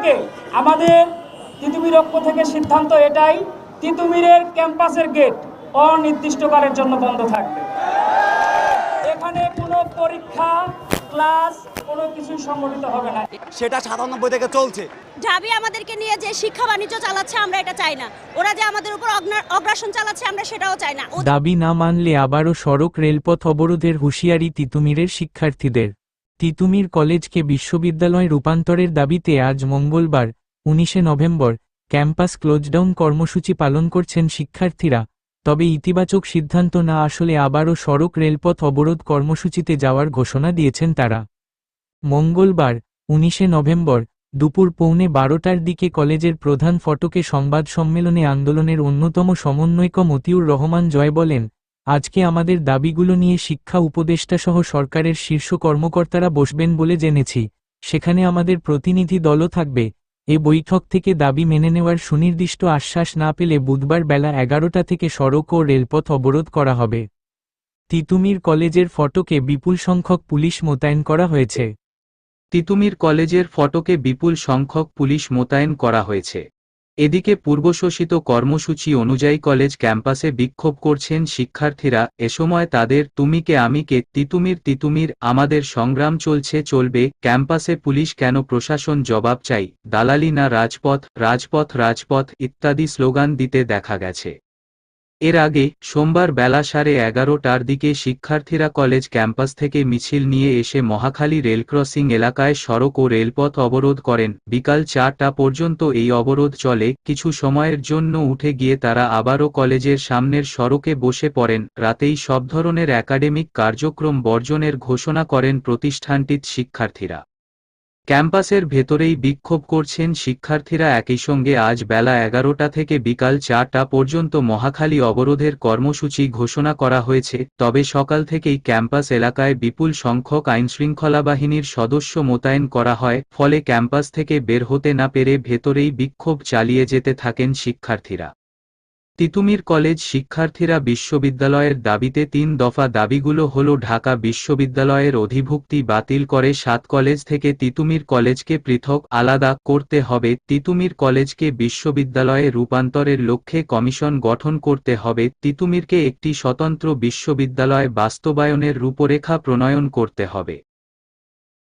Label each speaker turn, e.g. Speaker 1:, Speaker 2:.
Speaker 1: উপলক্ষে আমাদের তিতুমির পক্ষ থেকে সিদ্ধান্ত এটাই তিতুমিরের ক্যাম্পাসের গেট অনির্দিষ্টকালের জন্য বন্ধ থাকবে। এখানে কোনো পরীক্ষা ক্লাস কোনো কিছু সংগঠিত হবে না।
Speaker 2: সেটা সাতানব্বই থেকে চলছে।
Speaker 3: ঢাবি আমাদেরকে নিয়ে যে শিক্ষা বাণিজ্য চালাচ্ছে আমরা এটা চাই না। ওরা যে আমাদের উপর অগ্রাসন চালাচ্ছে আমরা সেটাও চাই না। ও-
Speaker 4: দাবি না মানলে আবারও সড়ক রেলপথ অবরোধের হুঁশিয়ারি তিতুমিরের শিক্ষার্থীদের। তিতুমির কলেজকে বিশ্ববিদ্যালয় রূপান্তরের দাবিতে আজ মঙ্গলবার, উনিশে নভেম্বর, ক্যাম্পাস ক্লোজডাউন কর্মসূচি পালন করছেন শিক্ষার্থীরা। তবে ইতিবাচক সিদ্ধান্ত না আসলে আবারও সড়ক রেলপথ অবরোধ কর্মসূচিতে যাওয়ার ঘোষণা দিয়েছেন তারা। মঙ্গলবার, উনিশে নভেম্বর, দুপুর পৌনে বারোটার দিকে কলেজের প্রধান ফটকে সংবাদ সম্মেলনে আন্দোলনের অন্যতম সমন্বয়ক মতিউর রহমান জয় বলেন আজকে আমাদের দাবিগুলো নিয়ে শিক্ষা উপদেষ্টাসহ সরকারের শীর্ষ কর্মকর্তারা বসবেন বলে জেনেছি। সেখানে আমাদের প্রতিনিধি দলও থাকবে। এ বৈঠক থেকে দাবি মেনে নেওয়ার সুনির্দিষ্ট আশ্বাস না পেলে বুধবার বেলা এগারোটা থেকে সড়ক ও রেলপথ অবরোধ করা হবে। তিতুমির কলেজের ফটকে বিপুল সংখ্যক পুলিশ মোতায়েন করা হয়েছে।
Speaker 5: তিতুমির কলেজের ফটকে বিপুল সংখ্যক পুলিশ মোতায়েন করা হয়েছে। এদিকে পূর্বশোষিত কর্মসূচি অনুযায়ী কলেজ ক্যাম্পাসে বিক্ষোভ করছেন শিক্ষার্থীরা, এ সময় তাদের, তুমিকে আমিকে, তিতুমির তিতুমির, আমাদের সংগ্রাম চলছে, চলবে, ক্যাম্পাসে পুলিশ কেন প্রশাসন জবাব চাই, দালালি না রাজপথ রাজপথ রাজপথ, ইত্যাদি স্লোগান দিতে দেখা গেছে। এর আগে, সোমবার বেলা সাড়ে এগারোটার দিকে শিক্ষার্থীরা কলেজ ক্যাম্পাস থেকে মিছিল নিয়ে এসে মহাখালী রেলক্রসিং এলাকায় সড়ক ও রেলপথ অবরোধ করেন। বিকাল চারটা পর্যন্ত এই অবরোধ চলে। কিছু সময়ের জন্য উঠে গিয়ে তারা আবারও কলেজের সামনের সড়কে বসে পড়েন। রাতেই সব ধরনের একাডেমিক কার্যক্রম বর্জনের ঘোষণা করেন প্রতিষ্ঠানটির শিক্ষার্থীরা। ক্যাম্পাসের ভেতরেই বিক্ষোভ করছেন শিক্ষার্থীরা একই সঙ্গে আজ বেলা এগারোটা থেকে বিকাল চারটা পর্যন্ত মহাখালী অবরোধের কর্মসূচি ঘোষণা করা হয়েছে, তবে সকাল থেকেই ক্যাম্পাস এলাকায় বিপুল সংখ্যক আইনশৃঙ্খলা বাহিনীর সদস্য মোতায়েন করা হয়, ফলে ক্যাম্পাস থেকে বের হতে না পেরে ভেতরেই বিক্ষোভ চালিয়ে যেতে থাকেন শিক্ষার্থীরা। তিতুমির কলেজ শিক্ষার্থীরা বিশ্ববিদ্যালয়ের দাবিতে তিন দফা দাবিগুলো হল ঢাকা বিশ্ববিদ্যালয়ের অধিভুক্তি বাতিল করে সাত কলেজ থেকে তিতুমির কলেজকে পৃথক, আলাদা করতে হবে। তিতুমির কলেজকে বিশ্ববিদ্যালয়ে রূপান্তরের লক্ষ্যে কমিশন গঠন করতে হবে। তিতুমিরকে একটি স্বতন্ত্র বিশ্ববিদ্যালয় বাস্তবায়নের রূপরেখা প্রণয়ন করতে হবে।